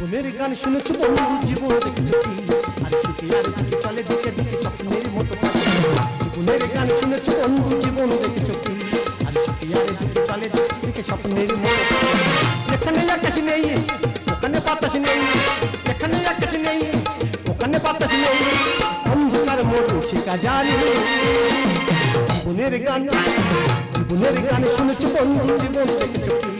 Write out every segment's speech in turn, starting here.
জীবনের গান শুনেছো বন্ধু জীবন দেখেছ কি আর সুখে আর সুখে চলে দিকে দিকে স্বপ্নের মতো পাখি। জীবনের গান শুনেছো বন্ধু জীবন দেখেছ কি আর সুখে আর সুখে চলে দিকে দিকে স্বপ্নের মতো পাখি। এখানে আকাশ নেই ওখানে বাতাস নেই এখানে আকাশ নেই ওখানে বাতাস নেই অন্ধকার মরু শিকা জানি জীবনের গান জীবনের গান শুনেছো বন্ধু জীবন দেখেছ কি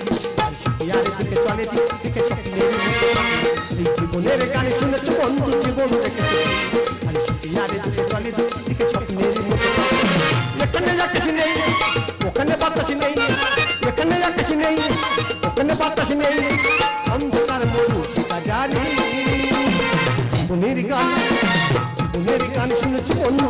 আর সুখে আর দিকে চলে দিকে দিকে স্বপ্নের মতো পাখি। এই জীবনের গান শুনেছো বন্ধু জীবন দেখেছ কি আর সুখে আর দিকে চলে দিকে দিকে স্বপ্নের মতো পাখি। এখানে আকাশ নেই ওখানে বাতাস নেই এখানে আকাশ নেই ওখানে বাতাস নেই অন্ধকার মরু শিকা জানি জীবনের গান জীবনের গান শুনেছি বন্ধু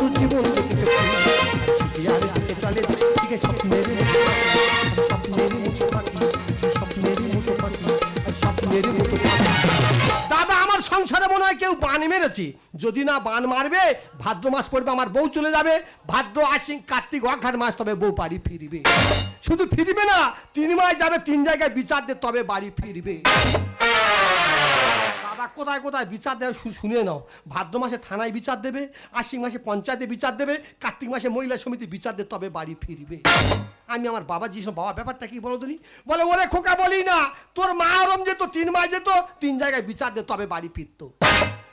কেউ বান মেরেছি। যদি না বান মারবে, ভাদ্র মাস পড়বে, আমার বউ চলে যাবে। ভাদ্র, আশ্বিন, কার্তিক, অঘাত মাস, তবে বউ বাড়ি ফিরবে। শুধু ফিরবে না, তিন মাস যাবে, তিন জায়গায় বিচার দিয়ে তবে বাড়ি ফিরবে। দাদা কোথায় কোথায়? বিচার শু- শুনে নাও। ভাদ্র মাসে থানায় বিচার দেবে, আশ্বিন মাসে পঞ্চায়েতে বিচার দেবে, কার্তিক মাসে মহিলা সমিতি বিচার দেবে, তবে বাড়ি ফিরবে। আমি আমার বাবা যেসব বাবা, ব্যাপারটা কি বলো তুমি বলে, ওরে খোকা, বলি না। তোর মা ওরম যেত, তিন মাস যেত, তিন জায়গায় বিচার দে, তবে বাড়ি ফিরতো।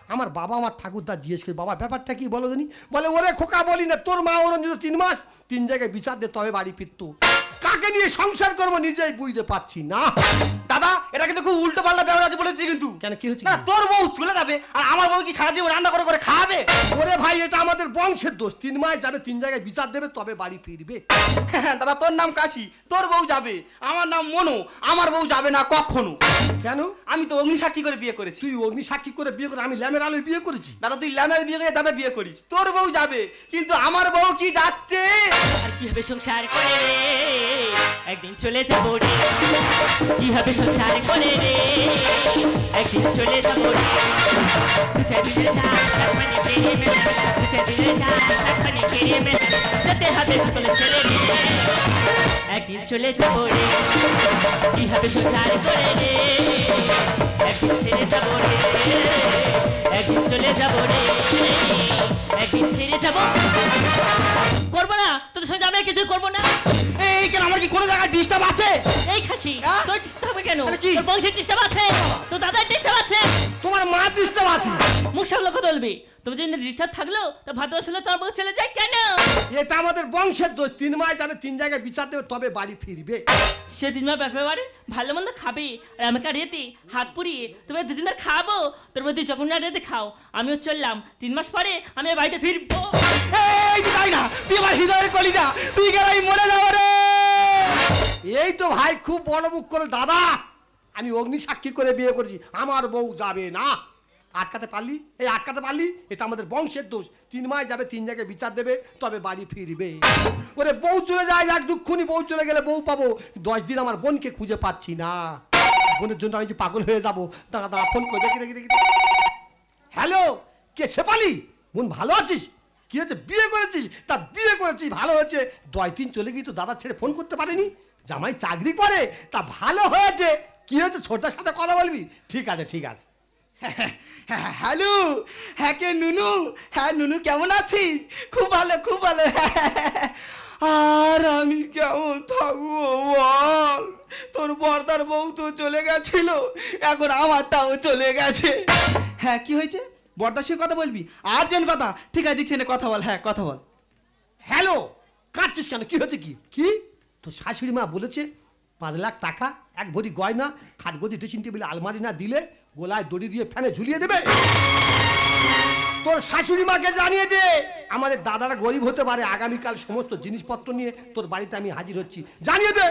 আমার বাবা, আমার ঠাকুরদা জিজ্ঞেস করে, বাবা, ব্যাপারটা কি বলো তুমি বলে, ওরে খোকা, বলি না। তোর মা ওরম যেত, তিন মাস, তিন জায়গায় বিচার দে, তবে বাড়ি ফিরতো। কাকে নিয়ে সংসার করব নিজেই বুঝতে পারছি না। দাদা এটা কিন্তু খুব উল্টো পাল্টা ব্যাপার আছে বলেছি কিন্তু। কেন কি হচ্ছে না তোর বউ চলে যাবে আর আমার বউ কি সারা জীবন রান্না করে করে খাবে? ওরে ভাই এটা আমাদের বংশের দোষ। তিন মাস যাবে তিন জায়গায় বিচার দেবে তবে বাড়ি ফিরবে। দাদা তোর নাম কাশি। তোর বউ যাবে। আমার নাম মনু। আমার বউ যাবে না কখনো। কেন? আমি তো অগ্নি সাক্ষী করে বিয়ে করেছি। তুই অগ্নি সাক্ষী করে বিয়ে করে আমি ল্যামের আলোয় বিয়ে করেছি? দাদা তুই ল্যামের বিয়ে করে দাদা বিয়ে করিস। তোর বউ যাবে। কিন্তু আমার বউ কি যাচ্ছে? আর কি হবে সংসার করে? রে একদিন চলে যাব রে। কি হবে সংসার করে রে? একদিন চলে যাব রে। দু চার দিনের যা মানে কেড়ে মেলে দু চার যা মানে কেড়ে মেলে যেতে হবে সকলে ছেড়ে রে একদিন চলে যাব রে। কি হবে সংসার করে রে? একদিন ছেড়ে যাব রে। একদিন চলে যাব রে। একদিন ছেড়ে যাব। করব না, তোদের সঙ্গে আমি কিছু করব না। এই কেন আমার কি কোনো জায়গায় ডিস্টার্ব আছে? এই খাসি হ্যাঁ? তোর ডিস্টার্ব হবে কেন? তাহলে কি? তোর বংশের ডিস্টার্ব আছে? তোর দাদার ডিস্টার্ব আছে? তোমার মা ডিস্টার্ব আছে। মুখ সামলে কথা বলবি। তুমি যদি ডিস্টার্ব থাকল তো ভাদ্র আসলে তোর বউ চলে যায় কেন? এটা আমাদের বংশের দোষ। তিন মাস যাবে তিন জায়গায় বিচার দেবে তবে বাড়ি ফিরবে। সে সেদিন মাস ব্যাপারে ভালো মন্দ খাবে। আর আমাকে আর রেতে হাত পুড়িয়ে তোমার দুদিন খাব। তোর মধ্যে যখন না রেতে খাও। আমিও চললাম। তিন মাস পরে আমি আর বাড়িতে ফিরবো। এই তুই না, তুই আমার হৃদয়ের কলিজা, তুই গেলাই মরে যাব রে। এই তো ভাই, খুব বড় মুখ করে দাদা, আমি অগ্নি সাক্ষী করে বিয়ে করেছি। আমার বউ যাবে না। আটকাতে পারলি? এই আটকাতে পারলি? এটা আমাদের বংশের দোষ। তিন মাস যাবে, তিন জায়গায় বিচার দেবে, তবে বাড়ি ফিরবে। ওরে বউ চলে যায়, এক দুঃখনি বউ চলে গেলে বউ পাবো। দশ দিন আমার বোনকে খুঁজে পাচ্ছি না। বোনের জন্য আমি যে পাগল হয়ে যাব, দাঁড়া দাঁড়া ফোন করে দেখি দেখি দেখি দেখি। হ্যালো কে শেপালি বোন, ভালো আছিস? কি হয়েছে? বিয়ে করেছিস? তা বিয়ে করেছিস ভালো হয়েছে। দশ দিন চলে গিয়ে তো দাদা ছেড়ে ফোন করতে পারেনি। জামাই চাকরি করে, তা ভালো হয়েছে। কি হয়েছে? ছোটার সাথে কথা বলবি? ঠিক আছে ঠিক আছে। হ্যালো হ্যাঁ কে নুনু? হ্যাঁ নুনু কেমন আছিস খুব ভালো খুব ভালো। আর আমি কেমন থাকব বল? তোর বর্দার বউ তো চলে গেছিল এখন আমারটাও চলে গেছে। হ্যাঁ কি হয়েছে? বর্দার সঙ্গে কথা বলবি? আর আর্জেন্ট কথা। ঠিক আছে দিচ্ছি কথা বল হ্যাঁ কথা বল। হ্যালো কাটছিস কেন? কি হয়েছে কি? কি? তোর শাশুড়ি মা বলেছে পাঁচ লাখ টাকা এক ভরি গয়না খাটগদি ড্রেসিং টেবিলে আলমারি না দিলে গোলায় দড়ি দিয়ে ফ্যানে ঝুলিয়ে দেবে? তোর শাশুড়ি মাকে জানিয়ে দে। আমাদের দাদারা গরিব হতে পারে। আগামীকাল সমস্ত জিনিসপত্র নিয়ে তোর বাড়িতে আমি হাজির হচ্ছি। জানিয়ে দে।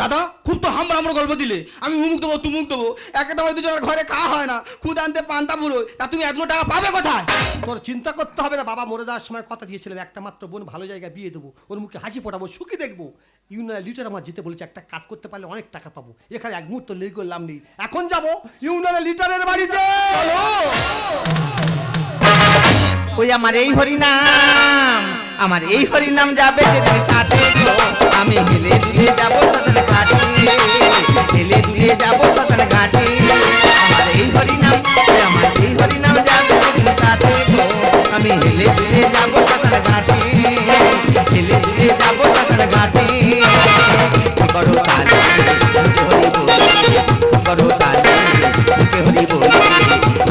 দাদা খুব তো হামরা হামরা গল্প দিলে। আমি উমুক দেবো তুমুক দেবো। একটা হয় দুজনের ঘরে খাওয়া হয় না। খুদ আনতে পান্তা পুরো। তা তুমি এতগুলো টাকা পাবে কোথায়? তোর চিন্তা করতে হবে না বাবা। মরে যাওয়ার সময় কথা দিয়েছিলাম একটা মাত্র বোন ভালো জায়গায় বিয়ে দেবো। ওর মুখে হাসি ফোটাবো সুখী দেখব। ইউনিয়ন লিটার আমার যেতে বলেছে একটা কাজ করতে পারলে অনেক টাকা পাবো। এখানে এক মুহূর্ত লেগে করলাম নেই। এখন যাব ইউনিয়ন লিটারের বাড়িতে। ওই আমার এই হরিনাম। আমার এই হরির নাম যাবে যদি সাথে আমি হেলে দিয়ে যাব সাথে ঘাটে। হেলে দিয়ে যাব সাথে ঘাটে। আমার এই হরি নাম আমার এই হরি নাম যাবে যদি সাথে আমি হেলে দিয়ে যাব সাথে ঘাটে। হেলে দিয়ে যাব সাথে ঘাটে। করো তালে হরি বল। হরি বল।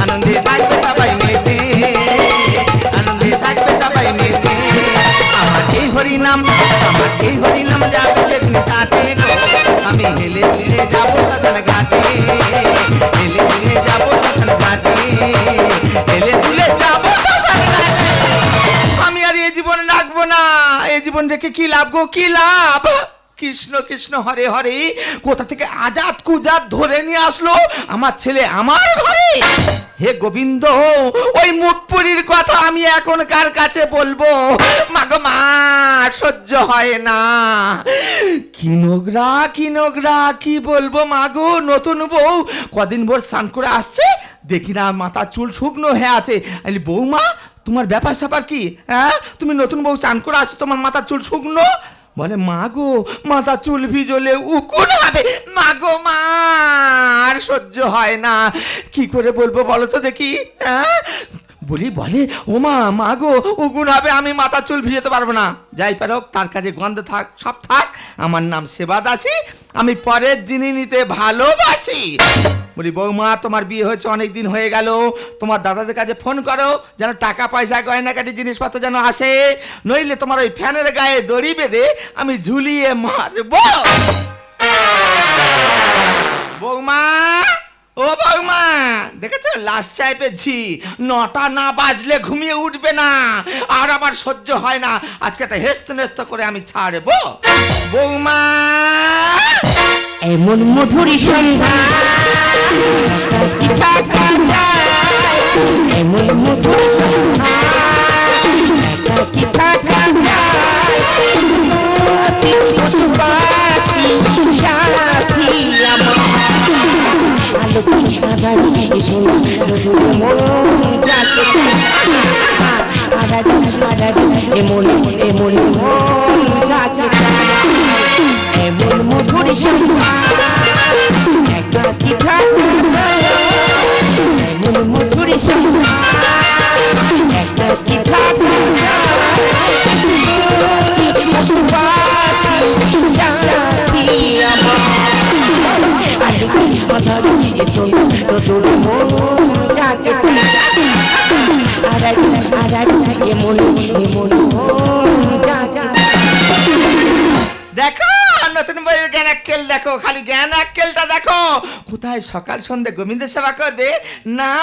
আনন্দে বাজবে এই হরিনাম যাবে তেমনি সাথে। আমি হেলে ফিরে যাব শ্মশান ঘাটে। হেলে ফিরে যাব শ্মশান ঘাটে। হেলে ফিরে যাব আমি আর এই জীবন রাখব না। এই জীবন রেখে কি লাভ গো? কি লাভ? কৃষ্ণ কৃষ্ণ, হরে হরে, কোথা থেকে আজাদ কুজাত ধরে নিয়ে আসলো? আমার ছেলে আমার ঘরে। হে গোবিন্দ, ওই মুখপুরীর কথা আমি এখন কার কাছে বলব? মাগো, মা, সহ্য হয় না। কিনোগরা কিনোগরা, কি বলব মাগো? নতুন বউ কদিন ভোর স্নান করে আসছে? দেখি না মাথা চুল শুকনো হয়ে আছে। বৌমা, তোমার ব্যাপার স্যাপার কি? হ্যাঁ তুমি নতুন বউ স্নান করে আসছো, তোমার মাথা চুল শুকনো? বলে, মা গো, মাথা চুল ভিজলে উকুন হবে। মা গো, মা, আর সহ্য হয় না। কি করে বলব বলো তো দেখি হ্যাঁ? বলি, বলে ও মা মা গো উকুন হবে, আমি মাথা চুল ভিজাতে পারব না। যাই পারো তার কাছে গন্ধ থাক, সব থাক। আমার নাম সেবা দাসী আমি পরের জিনিস নিতে ভালোবাসি। বলি, বৌমা, তোমার বিয়ে হয়েছে, অনেক দিন হয়ে গেল। তোমার দাদাদের কাছে ফোন করো, যেন টাকা পয়সা গয়নাকাটি জিনিসপত্র যেন আসে। নইলে তোমার ওই ফ্যানের গায়ে দড়ি বেঁধে আমি ঝুলিয়ে মারবো। বৌমা! ও বৌমা দেখেছ? লাস্ট চাই ঝি নটা না বাজলে ঘুমিয়ে উঠবে না। আর আমার সহ্য হয় না। আজকে একটা হেস্ত নেস্ত করে আমি ছাড়বো। বৌমা! এমন মধুরী সন্ধ্যা। এমন মধুরী সন্ধ্যা। কি থাকা যায় আলোকি আগামী মন এমন দেখো, খালি জ্ঞান আক্কেলটা দেখো। কোথায় সকাল সন্ধে গোবিন্দ সেবা করবে? না,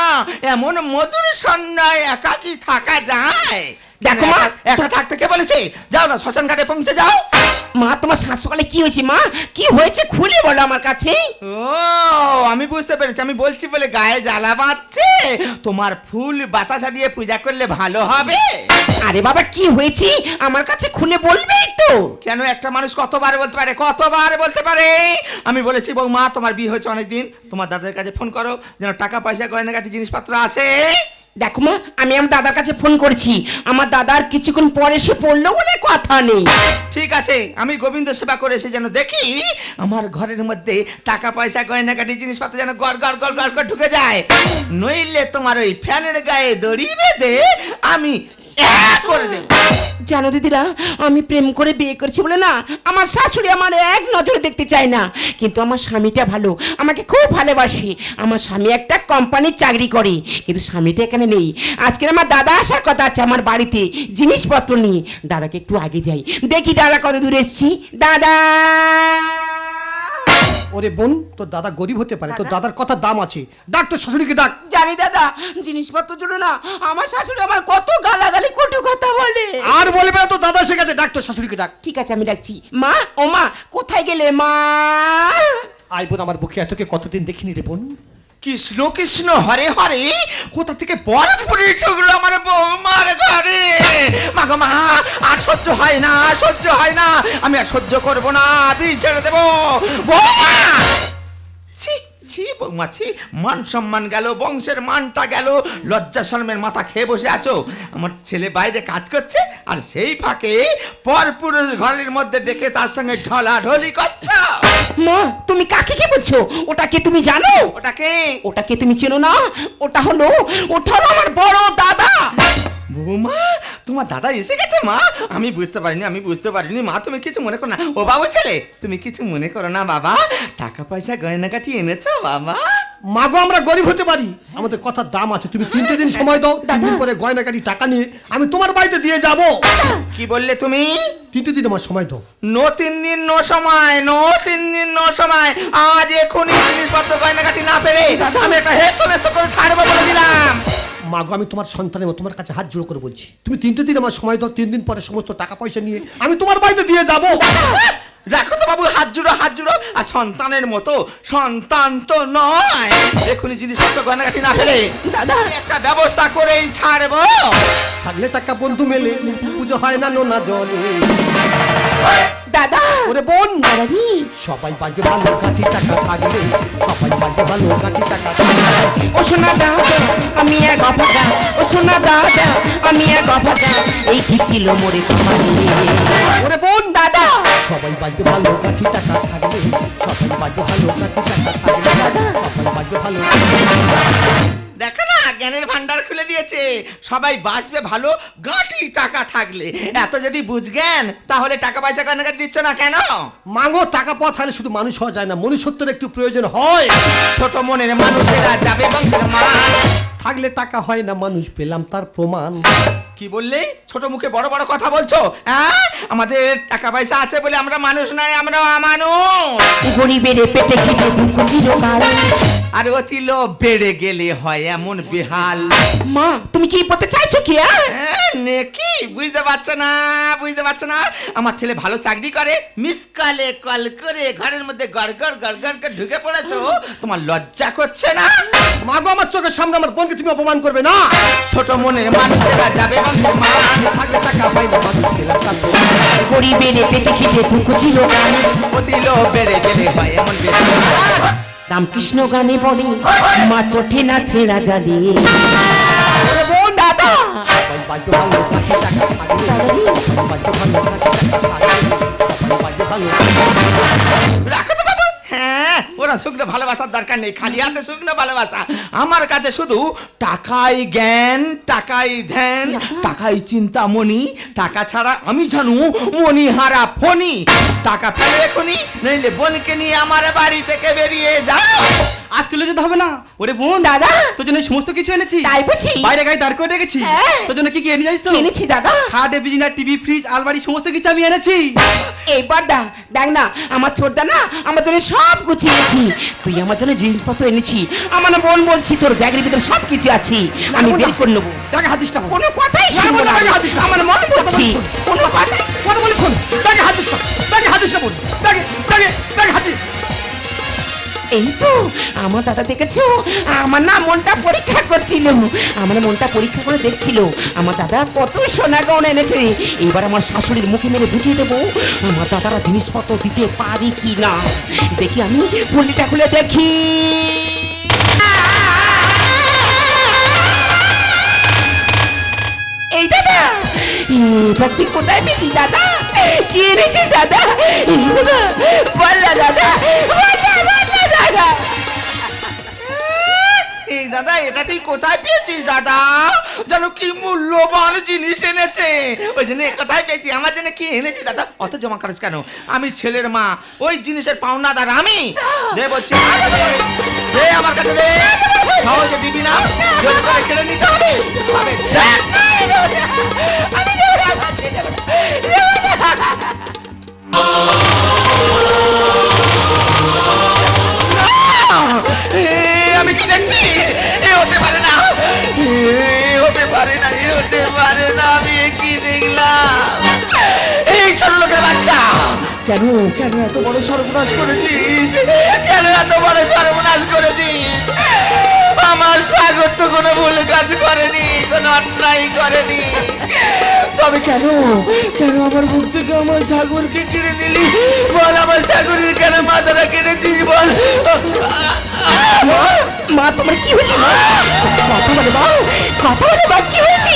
এমন মধুর সন্ন্যায় একাকি থাকা যায়? দেখো মা, একা থাকতে কে বলেছে? যাও না শ্মশান ঘাটে পৌঁছে যাও। মা তোমার সকালে কি হয়েছে মা? কি হয়েছে খুলে বলো আমার কাছে। ও আমি বুঝতে পেরেছি আমি বলছি বলে গায়ে জ্বালা বাঁধছে। তোমার ফুল বাতাসা দিয়ে পূজা করলে ভালো হবে। আরে বাবা কি হয়েছে? আমার কাছে খুলে বলবেই তো। কেন একটা মানুষ কতবার বলতে পারে কতবার বলতে পারে? আমি বলেছি বৌমা তোমার বিয়ে হয়েছে অনেকদিন। তোমার দাদার কাছে ফোন করো যেন টাকা পয়সা গয়নাগাটি জিনিসপত্র আসে। দেখো মা, আমি আমার দাদার কাছে ফোন করছি। আমার দাদার কিছুক্ষণ পরে সে পড়ল বলে কথা নেই। ঠিক আছে, আমি গোবিন্দ সেবা করে এসে যেন দেখি, আমার ঘরের মধ্যে টাকা পয়সা গয়নাকাটি জিনিসপত্র যেন গড় গড় গড় গর ঢুকে যায়। নইলে তোমার ওই ফ্যানের গায়ে দড়ি বেঁধে আমি জানো দিদিরা, আমি প্রেম করে বিয়ে করেছি বলে না, আমার শাশুড়ি আমার এক নজরে দেখতে চায় না। কিন্তু আমার স্বামীটা ভালো, আমাকে খুব ভালোবাসে। আমার স্বামী একটা কোম্পানির চাকরি করে, কিন্তু স্বামীটা এখানে নেই। আজকে আমার দাদা আসার কথা আছে আমার বাড়িতে, জিনিসপত্র নিয়ে দাদাকে একটু আগে যাই। দেখি দাদা কত দূর এসছি। দাদা! ওরে বোন তোর দাদা গরিব হতে পারে তোর দাদার কথা দাম আছে। ডাক তোর শাশুড়িকে ডাক। জানি দাদা জিনিসপত্র জন্য না আমার শাশুড়ি আমার কত গালাগালি কটু কথা বলে। আর বলবে তো দাদা সে গেছে ডাক তোর শাশুড়িকে ডাক। ঠিক আছে আমি ডাকছি। মা ও মা কোথায় গেলে মা? আই বোন আমার বুকে এতকে কতদিন দেখিনি রে বোন। কৃষ্ণ কৃষ্ণ, হরে হরে। কোথা থেকে বর পুরে ছগুলো আমার বৌমার ঘরে? মাগো মা, আর সহ্য হয় না, সহ্য হয় না। আমি আর সহ্য করব না বিষ ছেড়ে দেবো। বৌমা! ছি! ছি বৌমা ছি মান সম্মান গেল বংশের মানটা গেল। লজ্জা শর্মের মাথা খেয়ে বসে আছো। আমার ছেলে বাইরে কাজ করছে আর সেই ফাঁকে পর পুরুষ ঘরের মধ্যে ডেকে তার সঙ্গে ঢলা ঢলি করছ। মা তুমি কাকে কে বলছো? ওটাকে তুমি জানো? ওটাকে ওটাকে তুমি চেনো না? ওটা হলো ওটা হলো আমার বড় দাদা। বৌমা তোমার দাদা এসে গেছে মা? আমি বুঝতে পারিনি আমি বুঝতে পারিনি। মা তুমি কিছু মনে করো না। ও বাবু ছেলে তুমি কিছু মনে করো না বাবা। টাকা পয়সা গয়নাকাটি এনেছো বাবা? মাগো আমরা গরিব হতে পারি। আমাদের কথার দাম আছে। তুমি তিনটে দিন সময় দাও তিন দিন পরে গয়নাকাটি টাকা নিয়ে আমি তোমার বাড়িতে দিয়ে যাব। কি বললে তুমি? তিনটে দিন আমার সময় দাও। নো তিন দিন নো সময় নো তিন দিন নো সময়। আজ এখনই জিনিসপত্র গয়নাকাটি না পেরে আমি একটা হেস্ত মেস্ত করে ছাড়বো বলে দিলাম। মাগো আমি তোমার সন্তানের মতো তোমার কাছে হাত জোড়ো করে বলছি। তুমি তিনটে দিন আমার সময় দাও তিন দিন পরে সমস্ত টাকা পয়সা নিয়ে আমি তোমার বাড়িতে দিয়ে যাব। রাখো তো বাবু হাত জুড়ো হাত জুড়ো। আর সন্তানের মতো সন্তান তো নয়। এখনই জিনিসপত্র গয়নাকাটি না ফেলে দাদা। একটা ব্যবস্থা করেই ছাড়বো। থাকলে টাকা বন্ধু মেলে পুজো হয় না নোনা জলে। দাদা। ওরে বোন। সবাই বাগে ভালো কাঠি টাকা থাকলে সবাই বাগে ভালো কাঠি টাকা ও শোনা দাদা আমি এক অভাগা ও শোনা দাদা আমি এক অভাগা এই কি ছিল মোরে কপালে? ওরে বোন। দাদা। সবাই বাগে ভালো কাঠি টাকা থাকলে সবাই বাগে ভালো কাঠি টাকা থাকলে সবাই বাগে ভালো জ্ঞানের ভান্ডার খুলে দিয়েছে। সবাই বাঁচবে ভালো গাঁটি টাকা থাকলে। এত যদি বুঝ জ্ঞান তাহলে টাকা পয়সা কেন দিচ্ছ না কেন? মাগো টাকা পাওয়া থাকলে শুধু মানুষ হওয়া যায় না মনুষ্যত্বের একটু প্রয়োজন হয়। ছোট মনের মানুষেরা যাবে বংশের মান। থাকলে টাকা হয় না মানুষ পেলাম তার প্রমাণ। কি বললে? ছোট মুখে বড় বড় কথা বলছো? হ্যাঁ আমাদের টাকা পয়সা আছে বলে আমরা মানুষ নয় আমরা অমানুষ। গরিবের পেটে খেতে দুঃখ চিরকাল। আর অতি লোভ বেড়ে গেলে হয় এমন বেহাল। মা তুমি কি বলতে চাইছো কি? হ্যাঁ, নেকি? বুঝতে পারছ না বুঝতে পারছ না। আমার ছেলে ভালো চাকরি করে মিস কলে কল করে ঘরের মধ্যে গড়গড় গড়গড় করে ঢুকে পড়েছো। তোমার লজ্জা করছে না? মাগো আমার চোখের সামনে আমার বোনকে তুমি অপমান করবে না। ছোট মনের মানুষেরা যাবে মান থাকলে টাকা গরিবের পেটে খেতে বেড়ে গেলে এমন রামকৃষ্ণ গানে বলে মা চোঠে না ছেঁড়া জালি দাদা। ওরা শুকনো ভালোবাসার দরকার নেই খালি হাতে শুকনো ভালোবাসা। আমার কাছে শুধু টাকাই জ্ঞান টাকাই ধ্যান টাকাই চিন্তামণি টাকা ছাড়া আমি জানু মনি হারা ফনি টাকা ফেলে এখনি নইলে বোনকে নিয়ে আমার বাড়ি থেকে বেরিয়ে যাও। আর চলে যেতে হবে না। ওরে বোন দাদা। তোর জন্য সমস্ত কিছু এনেছি। তাই বুঝি? বাইরে গাড়ি দাঁড় করে রেখেছি। হ্যাঁ। তোর জন্য কি কি এনে যাইস তো? এনেছি দাদা। খাটে বিজনা টিভি ফ্রিজ আলমারি সমস্ত কিছু আমি এনেছি। এইবার দা দেখ না আমার ছোটদা না আমার জন্য সব গুছিয়েছি তুই আমার জন্য জিনিসপত্র এনেছি। আমার না বোন বলছি তোর ব্যাগের ভিতরে সব কিছু আছে। আমি বের করে নেব। টাকা হাত দিস না। কোনো কথাই শুনব না। ব্যাগে হাত দিস না। আমার মন বলছি। কোনো কথাই কথা বলে শোন ব্যাগে হাত দিস না। ব্যাগে হাত দিস না বোন। হাত দিস। এই তো, আমার দাদা দেখেছ? আমার না মনটা পরীক্ষা করছিল। আমার মনটা পরীক্ষা করে দেখছিল। আমার দাদা কত সোনা গহন এনেছে। এবার আমার শাশুড়ির মুখে মেরে বুঝিয়ে দেবো, আমার দাদারা জিনিসপত্র দিতে পারি কি না দেখি আমি পল্লিটা খুলে দেখি। এই দাদা তুই কোথায় পেয়েছিস দাদা? কি এনেছিস দাদা? দাদা, বল দাদা দাদা। এই দাদা এটা তুই কোথায় পেয়েছিস দাদা? যেন কি মূল্যবান জিনিস এনেছে। ওই জন্য কোথায় পেয়েছি আমার জন্য কি এনেছি দাদা? অত জমা করিস কেন? আমি ছেলের মা। ওই জিনিসের পাওনাদার আমি। দে বলছি দে আমার কাছে দে। সহজে দিবি না? জোর করে কেড়ে নিতে হবে। হবে হতে না আমি কি দেখলাম? এই ছোট লোকের বাচ্চা! কেন কেন এত বড় সর্বনাশ করেছিস? কেন এত বড় সর্বনাশ করেছিস? আমার সাগর তো কোনো ভুল কাজ করেনি কোনো অন্যায় করেনি। তবে কেন কেন আমার মুখ থেকে আমার সাগরকে কিনে নিলি? বল আমার সাগরের কেন মাথাটা কিনেছিস বল। মা মা তোমার কি হয়েছে মা? কথা বলে মা কথা বলে মা কি হয়েছে?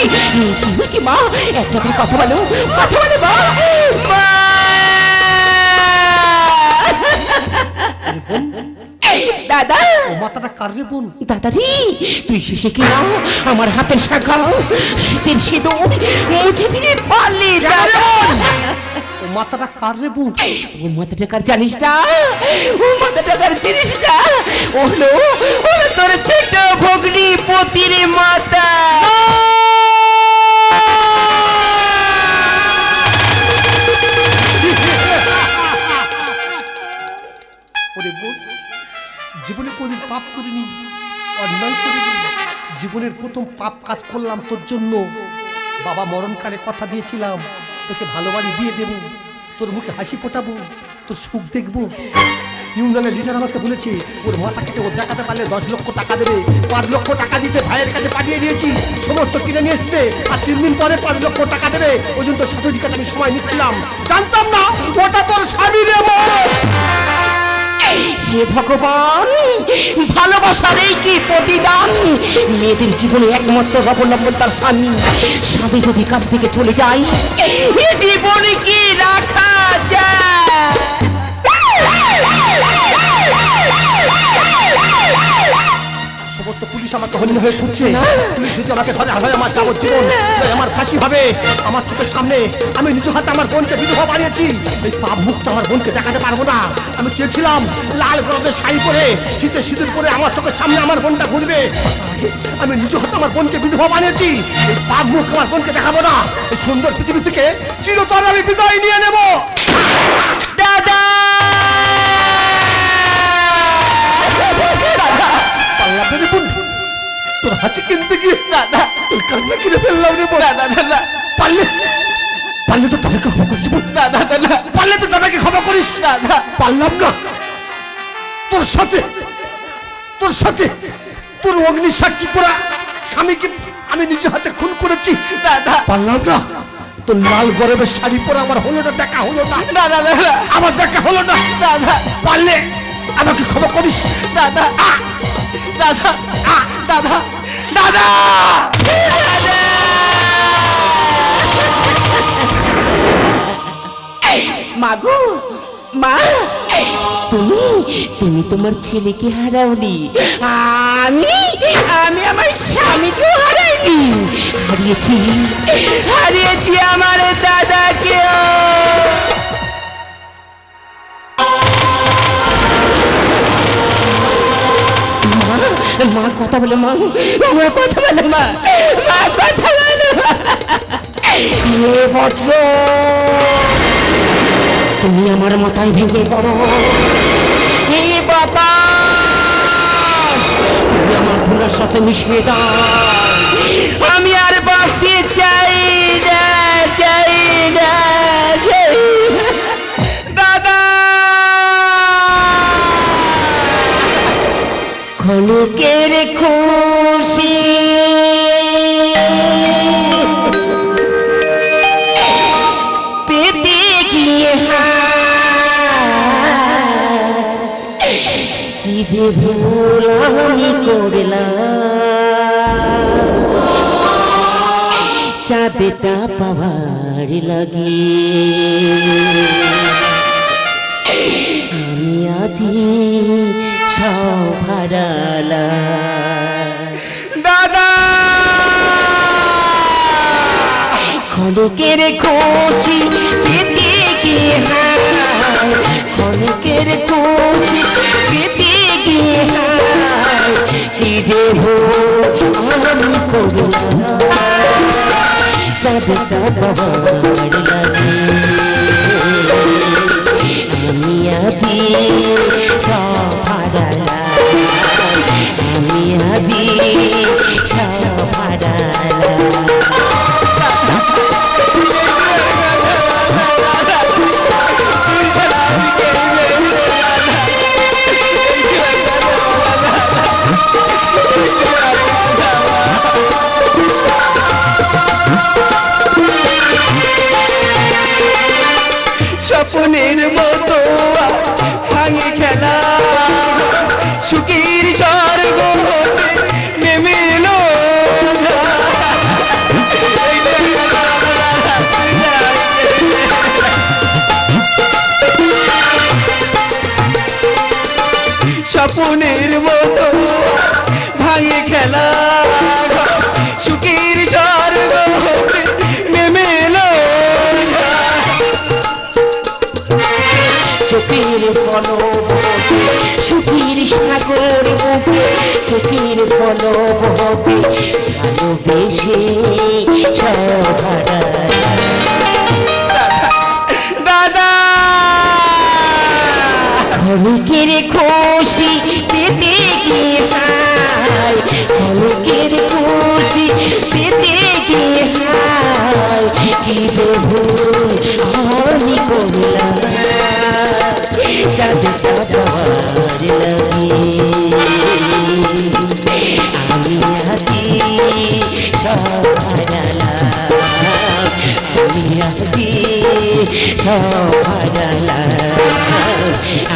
কি হয়েছে মা? একটা কথা বলো কথা বলে মা। মা! দাদা! ও মাথাটা কার রে বোন? দাদারি তুই শেষে কি না আমার হাতের শাখা। শীতের সিঁদুর মুছে দিয়ে পারলি দাদা। মাথাটা কার রে বোন? ও মাথা টাকার জানিস না? ও মাথা টাকার জিনিস না? ও হলো ও মতির মাতা। ওরে বোন জীবনে কোনদিন পাপ করিনি অন্যায় করিনি। জীবনের প্রথম পাপ কাজ করলাম তোর জন্য। বাবা মরণকালে কথা দিয়েছিলাম তোকে ভালো বাড়ি বিয়ে দেবো, তোর মুখে হাসি ফোটাবো, তোর সুখ দেখব। ইউনিয়নের লিডার আমাকে বলেছে, ওর মাথা কেটে ওর দেখাতে পারলে দশ লক্ষ টাকা দেবে। পাঁচ লক্ষ টাকা দিতে ভাইয়ের কাছে পাঠিয়ে দিয়েছি, সমস্ত কিনে নিয়ে এসছে, আর তিন দিন পরে পাঁচ লক্ষ টাকা দেবে। ওই জন্য তোর সাথে আমি সময় নিচ্ছিলাম। জানতাম না, ওটা তোর স্বামী দেবো হে ভগবান, ভালোবাসার এই কি প্রতিদান? মেয়েদের জীবনে একমাত্র অবলম্বন তার স্বামী। স্বামী যদি কাছ থেকে চলে যায় জীবনে কি রাখা সমস্ত পুলিশ আমাকে হন্য হয়ে খুঁজছে। পুলিশ যদি আমাকে ধরে হয় আমার যাবজ্জীবন আমার ফাঁসি হবে। আমার চোখের সামনে আমি নিজ হাতে আমার বোনকে বিধবা বানিয়েছি। এই পাপ মুক্ত আমার বোনকে দেখাতে পারব না। আমি চেয়েছিলাম লাল গরমের শাড়ি পরে, শীতে সিঁদুর পরে আমার চোখের সামনে আমার বোনটা ঘুরবে। আমি নিজ হাতে আমার বোনকে বিধবা বানিয়েছি। এই পাপ মুখ আমার বোনকে দেখাবো না। এই সুন্দর পৃথিবী থেকে চিরতর আমি বিদায় নিয়ে হাসি কিনতে গিয়ে দাদা তোর কান্না কিনে ফেললাম রে বোন দাদা দাদা পারলে পারলে তো তাদেরকে ক্ষমা করিস দাদা দাদা পারলে তো দাদাকে ক্ষমা করিস দাদা পারলাম না তোর সাথে তোর সাথে তোর অগ্নি সাক্ষী করা স্বামীকে আমি নিজে হাতে খুন করেছি দাদা পারলাম না তোর লাল গরমের শাড়ি পরে আমার হলো না দেখা হলো না দাদা দাদা আমার দেখা হলো না দাদা পারলে আমাকে ক্ষমা করিস দাদা! দাদা! দাদা দাদা! মাগো, মা, তুমি তুমি তোমার ছেলেকে হারাওনি। আমি আমি আমার স্বামীকে হারাইনি। হারিয়েছি। হারিয়েছি আমার দাদাকে মা, কথা বলে মা মা কথা বলে মা মা, কথা বলে বজ্র, তুমি আমার মাথায় ভেঙে পড়ো। হে বাতাস, তুমি আমার ধুলার সাথে মিশিয়ে দাও। খুশি। পেতে গিয়ে কি যে ভুল আমি করলাম। চাঁদেটা পাওয়ার লাগে। খনকের খুশি পেতে গিয়ে খনকের খুশি পেতে গিয়ে কি যে হো আমি করলাম। আমি আজি স্বপ্নের মতো ভাঙে খেলা। সুখীর স্বর্গ নেমে এলো। চোখের পলব সুখীর সাগর বুকে চোখের হবে ভালোবেসে সহারা দাদা ক্ষণিকের খুশি পেতে গিয়ে হায় ক্ষণিকের খুশি পেতে গিয়ে হায় কি যে ভুল আমি করলাম আমি আছি আমি আছি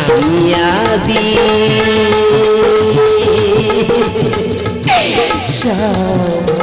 আমি আছি সব